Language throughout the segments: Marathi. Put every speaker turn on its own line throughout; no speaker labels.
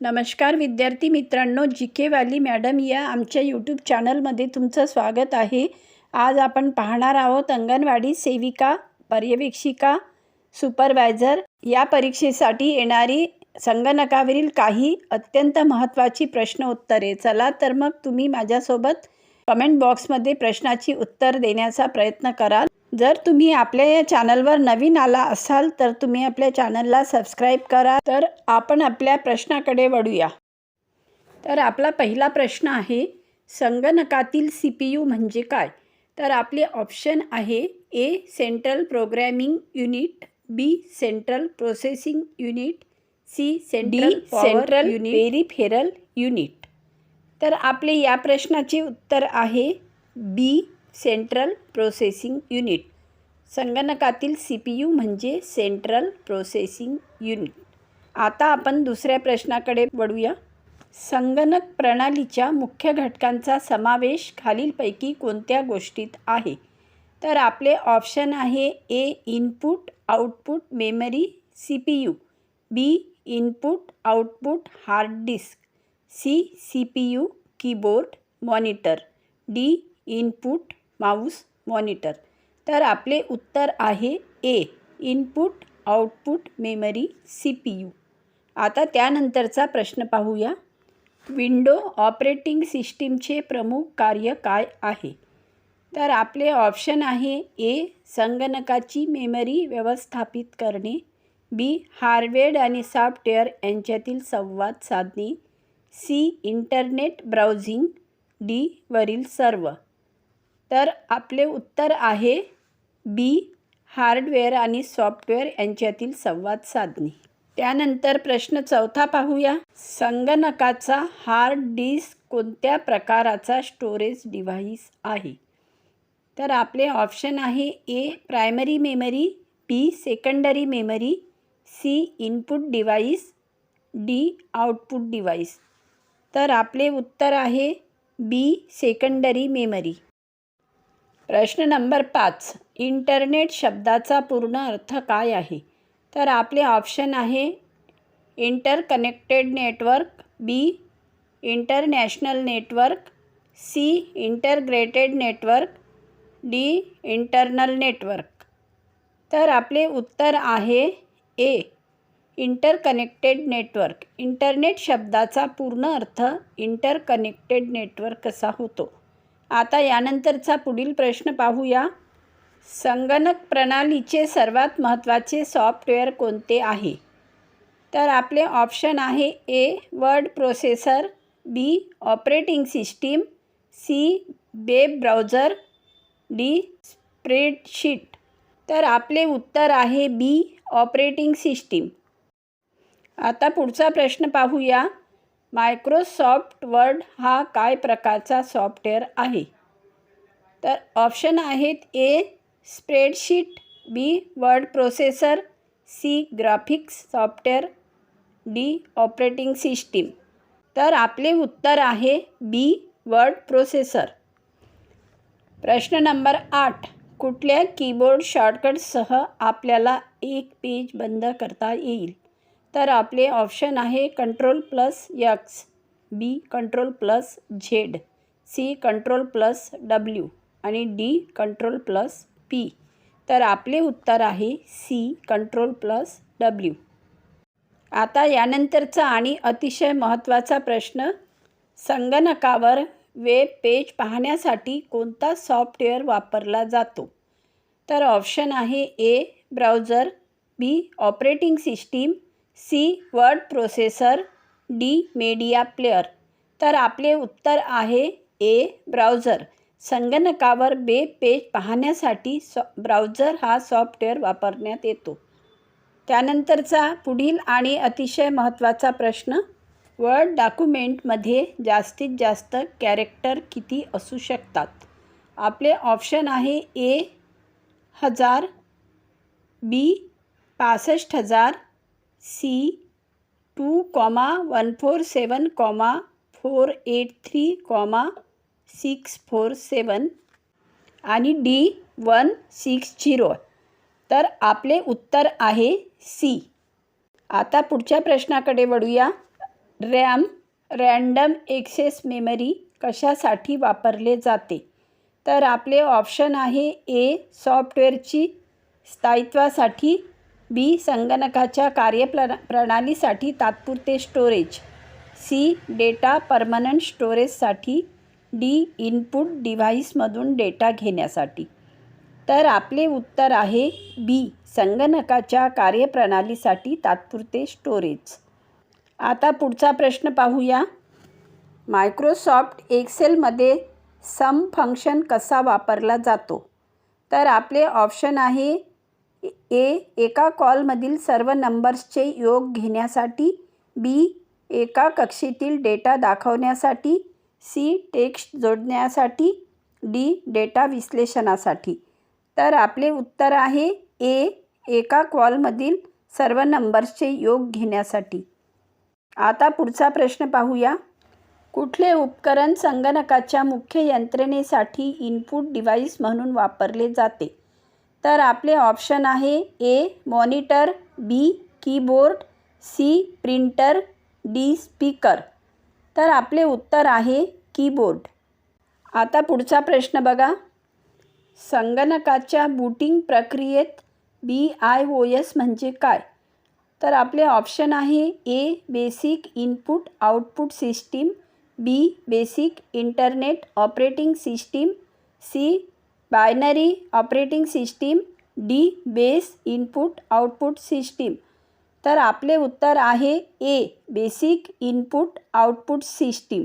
नमस्कार विद्यार्थी मित्रांनो जी के वाली मॅडम या आमच्या यूट्यूब चॅनलमध्ये तुमचं स्वागत आहे. आज आपण पाहणार आहोत अंगणवाडी सेविका पर्यवेक्षिका सुपरवायझर या परीक्षेसाठी येणारी संगणकावरील काही अत्यंत महत्त्वाची प्रश्न उत्तरे. चला तर मग तुम्ही माझ्यासोबत कमेंट बॉक्समध्ये प्रश्नाची उत्तर देण्याचा प्रयत्न कराल. जर तुम्ही आपल्या या चॅनलवर नवीन आला असाल तर तुम्ही आपल्या चॅनलला सबस्क्राईब करा. तर आपण आपल्या प्रश्नाकडे वळूया. तर आपला पहिला प्रश्न आहे संगणकातील सी पी यू म्हणजे काय? तर आपले ऑप्शन आहे A central programming unit B central processing unit C central central peripheral unit. तर आपले या प्रश्नाचे उत्तर आहे बी सेंट्रल प्रोसेसिंग युनिट. संगणकातील सी पी यू म्हणजे सेंट्रल प्रोसेसिंग युनिट. आता आपण दुसऱ्या प्रश्नाकडे वळूया. संगणक प्रणालीच्या मुख्य घटकांचा समावेश खालीलपैकी कोणत्या गोष्टीत आहे? तर आपले ऑप्शन आहे A input output memory C P U B input output hard disk. C C P U keyboard monitor. D input mouse monitor. तर आपले उत्तर आहे A input output memory C P U आता त्यानंतरचा प्रश्न पाहूया. विंडो ऑपरेटिंग सिस्टीमचे प्रमुख कार्य काय आहे? तर आपले ऑप्शन आहे ए संगणकाची मेमरी व्यवस्थापित करणे. बी हार्डवेअर आणि सॉफ्टवेअर यांच्यातील संवाद साधणे. C internet browsing. डी वरील सर्व. तर आपले उत्तर आहे बी हार्डवेअर आणि सॉफ्टवेअर यांच्यातील संवाद साधणे. त्यानंतर प्रश्न चौथा पाहूया. संगणकाचा हार्ड डिस्क कोणत्या प्रकाराचा स्टोरेज डिव्हाइस आहे? तर आपले ऑप्शन आहे A primary memory B secondary memory C input device D output device. तर आपले उत्तर आहे बी सेकंडरी मेमरी. प्रश्न नंबर पाच. इंटरनेट शब्दाचा पूर्ण अर्थ काय आहे? तर आपले ऑप्शन आहे interconnected network B international network C integrated network D internal network. तर आपले उत्तर आहे ए. Interconnected network. इंटरनेट शब्दाचा पूर्ण अर्थ इंटरकनेक्टेड नेटवर्क असा होतो? आता यानंतरचा पुढील प्रश्न पाहूया. संगणक प्रणालीचे सर्वात महत्त्वाचे सॉफ्टवेअर कोणते आहे? तर आपले ऑप्शन आहे A word processor B operating system C web browser D spreadsheet. तर आपले उत्तर आहे बी ऑपरेटिंग सिस्टीम. आता पुढचा प्रश्न पाहूया. मायक्रोसॉफ्ट वर्ड हा काय प्रकारचा सॉफ्टवेअर आहे? तर ऑप्शन आहेत A spreadsheet B word processor C graphics software D operating system. तर आपले उत्तर आहे बी वर्ड प्रोसेसर. प्रश्न नंबर आठ. कुठल्या कीबोर्ड शॉर्टकटसह आपल्याला एक पेज बंद करता येईल? तर आपले ऑप्शन आहे control plus X B control plus Z C control plus W आणि डी कंट्रोल प्लस पी. तर आपले उत्तर आहे सी कंट्रोल प्लस डब्ल्यू. आता यानंतरचा आणि अतिशय महत्त्वाचा प्रश्न संगणकावर वेब पेज पाहण्यासाठी कोणता सॉफ्टवेअर वापरला जातो? तर ऑप्शन आहे A browser B operating system C word processor D media player. तर आपले उत्तर आहे ए ब्राउझर. संगणकावर बे पेज पाहण्यासाठी सॉ ब्राउझर हा सॉफ्टवेअर वापरण्यात येतो. त्यानंतरचा पुढील आणि अतिशय महत्त्वाचा प्रश्न वर्ड डॉक्युमेंटमध्ये जास्तीत जास्त कॅरेक्टर किती असू शकतात? आपले ऑप्शन आहे ए हजार बी पासष्ट हजार C two comma one four seven comma four eight three comma six four seven आणि डी वन सिक्स झिरो. तर आपले उत्तर आहे सी. आता पुढच्या प्रश्नाकडे वळूया. रॅम रँडम एक्सेस मेमरी कशासाठी वापरले जाते? तर आपले ऑप्शन आहे ए सॉफ्टवेअरची स्थायित्वासाठी बी संगणकाच्या कार्यप्र प्रणालीसाठी तात्पुरते स्टोरेज सी डेटा परमनंट स्टोरेजसाठी डी इनपुट डिव्हाइसमधून डेटा घेण्यासाठी. तर आपले उत्तर आहे बी संगणकाच्या कार्यप्रणालीसाठी तात्पुरते स्टोरेज आता पुढचा प्रश्न पाहूया. मायक्रोसॉफ्ट एक्सेलमध्ये सम फंक्शन कसा वापरला जातो? तर आपले ऑप्शन आहे ए एका कॉलमधील सर्व नंबर्सचे योग घेण्यासाठी बी एका कक्षेतील डेटा दाखवण्यासाठी सी टेक्स्ट जोडण्यासाठी डी डेटा विश्लेषणासाठी. तर आपले उत्तर आहे ए एका कॉलमधील सर्व नंबर्सचे योग घेण्यासाठी. आता पुढचा प्रश्न पाहूया. कुठले उपकरण संगणकाच्या मुख्य यंत्रणेसाठी इनपुट डिव्हाइस म्हणून वापरले जाते? तर आपले ऑप्शन आहे A monitor B keyboard C printer D speaker. तर आपले उत्तर आहे कीबोर्ड. आता पुढचा प्रश्न बघा. संगणकाच्या बूटिंग प्रक्रियेत बी आय ओ एस म्हणजे काय? तर आपले ऑप्शन आहे A basic input output system B basic internet operating system C binary operating system D base input output system. तर आपले उत्तर आहे A basic input output system.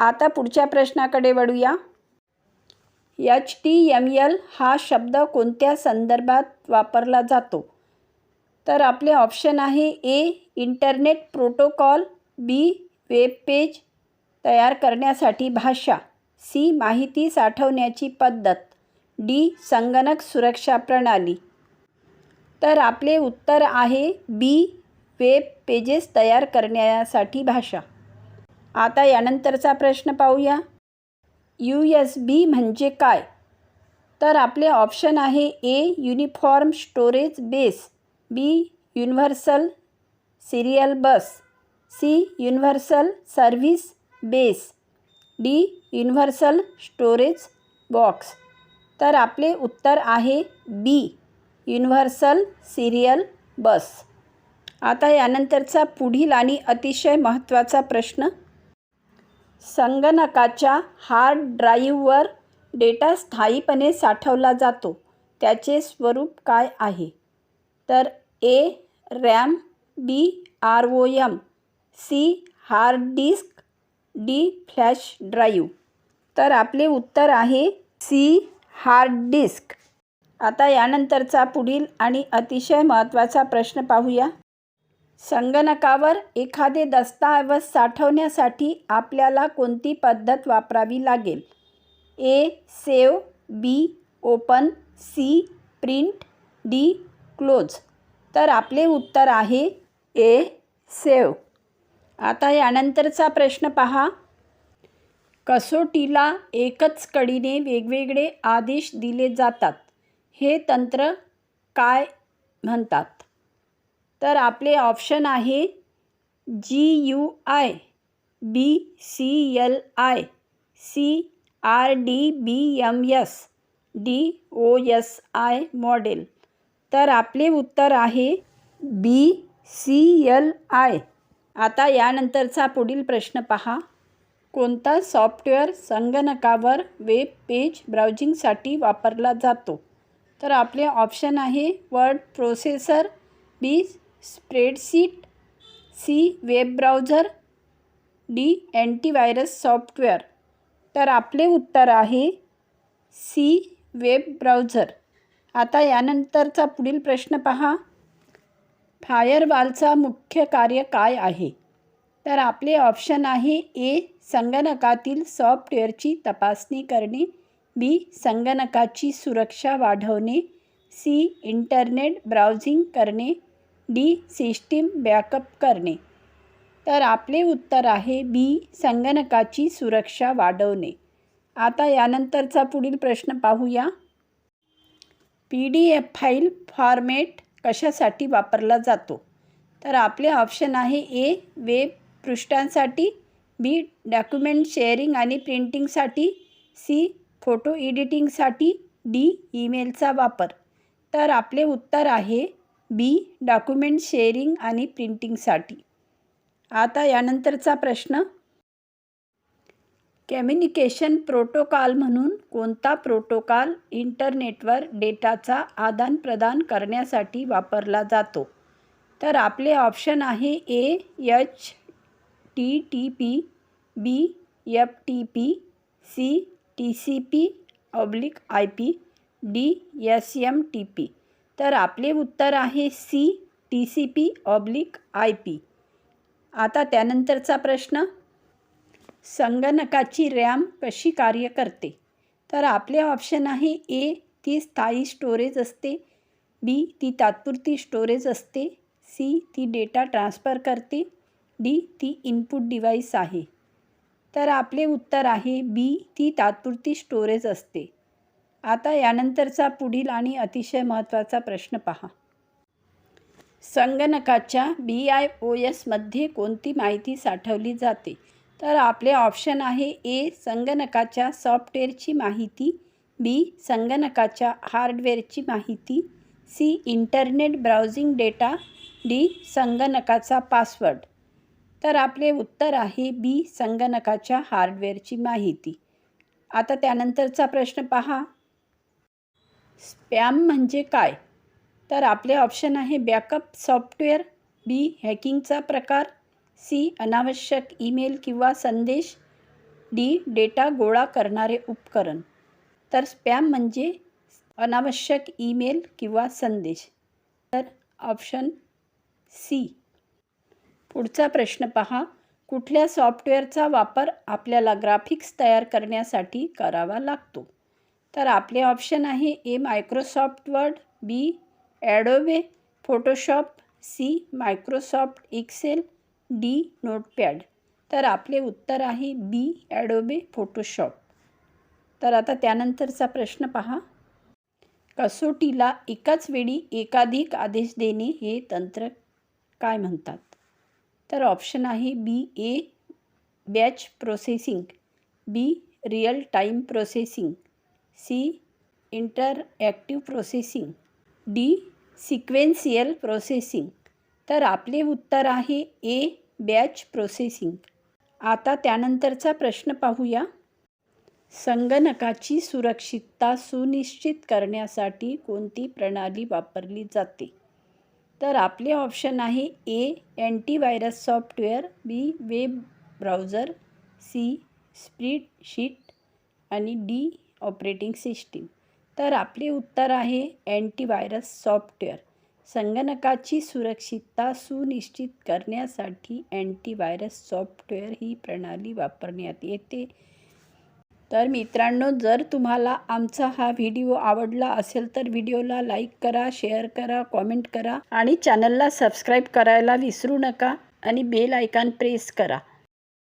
आता पुढच्या प्रश्नाकडे वळूया. एच टी एम एल हा शब्द कोणत्या संदर्भात वापरला जातो? तर आपले ऑप्शन आहे A internet protocol B web page तयार करण्यासाठी भाषा सी माहिती साठवण्याची पद्धत. डी. संगणक सुरक्षा प्रणाली. तर आपले उत्तर आहे बी. वेब पेजेस तयार करण्यासाठी भाषा. आता यानंतरचा प्रश्न पाहूया. यू एस बी म्हणजे काय? तर आपले ऑप्शन आहे A. Uniform storage base. B. Universal serial bus. C. Universal service base. D. Universal storage box. तर आपले उत्तर आहे बी युनिव्हर्सल सिरियल बस आता यानंतरचा पुढील आणि अतिशय महत्त्वाचा प्रश्न. संगणकाच्या हार्ड ड्राईव्हवर डेटा स्थायीपणे साठवला जातो. त्याचे स्वरूप काय आहे? तर A RAM B R O M C hard disk D flash drive तर आपले उत्तर आहे सी हार्ड डिस्क. आता यानंतरचा पुढील आणि अतिशय महत्त्वाचा प्रश्न पाहूया. संगणकावर एखादे दस्तऐवज साठवण्यासाठी आपल्याला कोणती पद्धत वापरावी लागेल? A save B open C print D close. तर आपले उत्तर आहे ए सेव. आता यानंतरचा प्रश्न पहा. कसोटीला एकच कडीने वेगवेगळे आदेश दिले जातात. हे तंत्र काय म्हणतात? तर आपले ऑप्शन आहे G U I B C L I C R D B M S D O S I model. तर आपले उत्तर आहे बी सी एल आय. आता यानंतरचा पुढील प्रश्न पहा. कोणता सॉफ्टवेअर संगणकावर वेब पेज ब्राउजिंगसाठी वापरला जातो? तर आपले ऑप्शन आहे word processor B spreadsheet C web browser D antivirus software. तर आपले उत्तर आहे सी वेब ब्राउझर. आता यानंतरचा पुढील प्रश्न पहा. फायरवालचा मुख्य कार्य काय आहे? तर आपले ऑप्शन आहे ए संगणकातील सॉफ्टवेअरची तपासणी करणे. बी संगणकाची सुरक्षा वाढवणे. सी इंटरनेट ब्राउझिंग करणे. डी सिस्टीम बॅकअप करणे. तर आपले उत्तर आहे बी संगणकाची सुरक्षा वाढवणे. आता यानंतरचा पुढील प्रश्न पाहूया. P D F file format कशासाठी वापरला जातो? तर आपले ऑप्शन आहे ए वेब पृष्ठांसाठी बी डॉक्युमेंट शेअरिंग आणि प्रिंटिंगसाठी सी फोटो एडिटिंगसाठी डी ईमेलचा वापर. तर आपले उत्तर आहे बी डॉक्युमेंट शेअरिंग आणि प्रिंटिंगसाठी आता यानंतरचा प्रश्न. कम्युनिकेशन प्रोटोकॉल म्हणून कोणता प्रोटोकॉल इंटरनेटवर डेटाचा आदानप्रदान करण्यासाठी वापरला जातो? तर आपले ऑप्शन आहे A H T T P B F T P C T C P oblique I P D S M T P. तर आपले उत्तर आहे C T C P oblique I P. आता त्यानंतरचा प्रश्न. संगणकाची रॅम कशी कार्य करते? तर आपले ऑप्शन आहे ए ती स्थायी स्टोरेज असते. बी ती तात्पुरती स्टोरेज असते. सी ती डेटा ट्रान्सफर करते. डी ती इनपुट डिव्हाइस आहे. तर आपले उत्तर आहे बी ती तात्पुरती स्टोरेज असते. आता यानंतरचा पुढील आणि अतिशय महत्त्वाचा प्रश्न पहा. संगणकाच्या बी आय ओ एसमध्ये कोणती माहिती साठवली जाते? तर आपले ऑप्शन आहे ए संगणकाच्या सॉफ्टवेअरची माहिती बी संगणकाच्या हार्डवेअरची माहिती C internet browsing data D संगणकाचा पासवर्ड. तर आपले उत्तर आहे बी संगणकाच्या हार्डवेअरची माहिती. आता त्यानंतरचा प्रश्न पहा. स्पॅम म्हणजे काय? तर आपले ऑप्शन आहे बॅकअप सॉफ्टवेअर बी हॅकिंगचा प्रकार सी अनावश्यक ईमेल किंवा संदेश डी डेटा गोळा करणारे उपकरण. तर स्पॅम म्हणजे अनावश्यक ईमेल किंवा संदेश. तर ऑप्शन सी पुढचा प्रश्न पहा. कुठल्या सॉफ्टवेअरचा वापर आपल्याला ग्राफिक्स तयार करण्यासाठी करावा लागतो? तर आपले ऑप्शन आहे A Microsoft Word B Adobe Photoshop C Microsoft Excel D Notepad. तर आपले उत्तर आहे बी ॲडोबे फोटोशॉप. तर आता त्यानंतरचा प्रश्न पहा. कसोटीला एकाच वेळी एकाधिक आदेश देणे हे तंत्र काय म्हणतात? तर ऑप्शन आहे B A batch processing B real time processing C interactive processing D sequential processing तर आपले उत्तर आहे ए बॅच प्रोसेसिंग आता त्यानंतरचा प्रश्न पाहूया. संगणकाची सुरक्षितता सुनिश्चित करण्यासाठी कोणती प्रणाली वापरली जाते? तर आपले ऑप्शन आहे A antivirus software B web browser C spreadsheet आणि डी ऑपरेटिंग सिस्टीम तर आपले उत्तर आहे अँटीव्हायरस सॉफ्टवेअर संगणकाची सुरक्षितता सुनिश्चित करण्यासाठी अँटीव्हायरस सॉफ्टवेअर ही प्रणाली वापरण्यात येते. तर मित्रांनो जर तुम्हाला आमचा हा व्हिडिओ आवडला असेल तर व्हिडिओला लाईक करा शेअर करा कॉमेंट करा आणि चॅनलला सबस्क्राईब करायला विसरू नका आणि बेल आयकॉन प्रेस करा.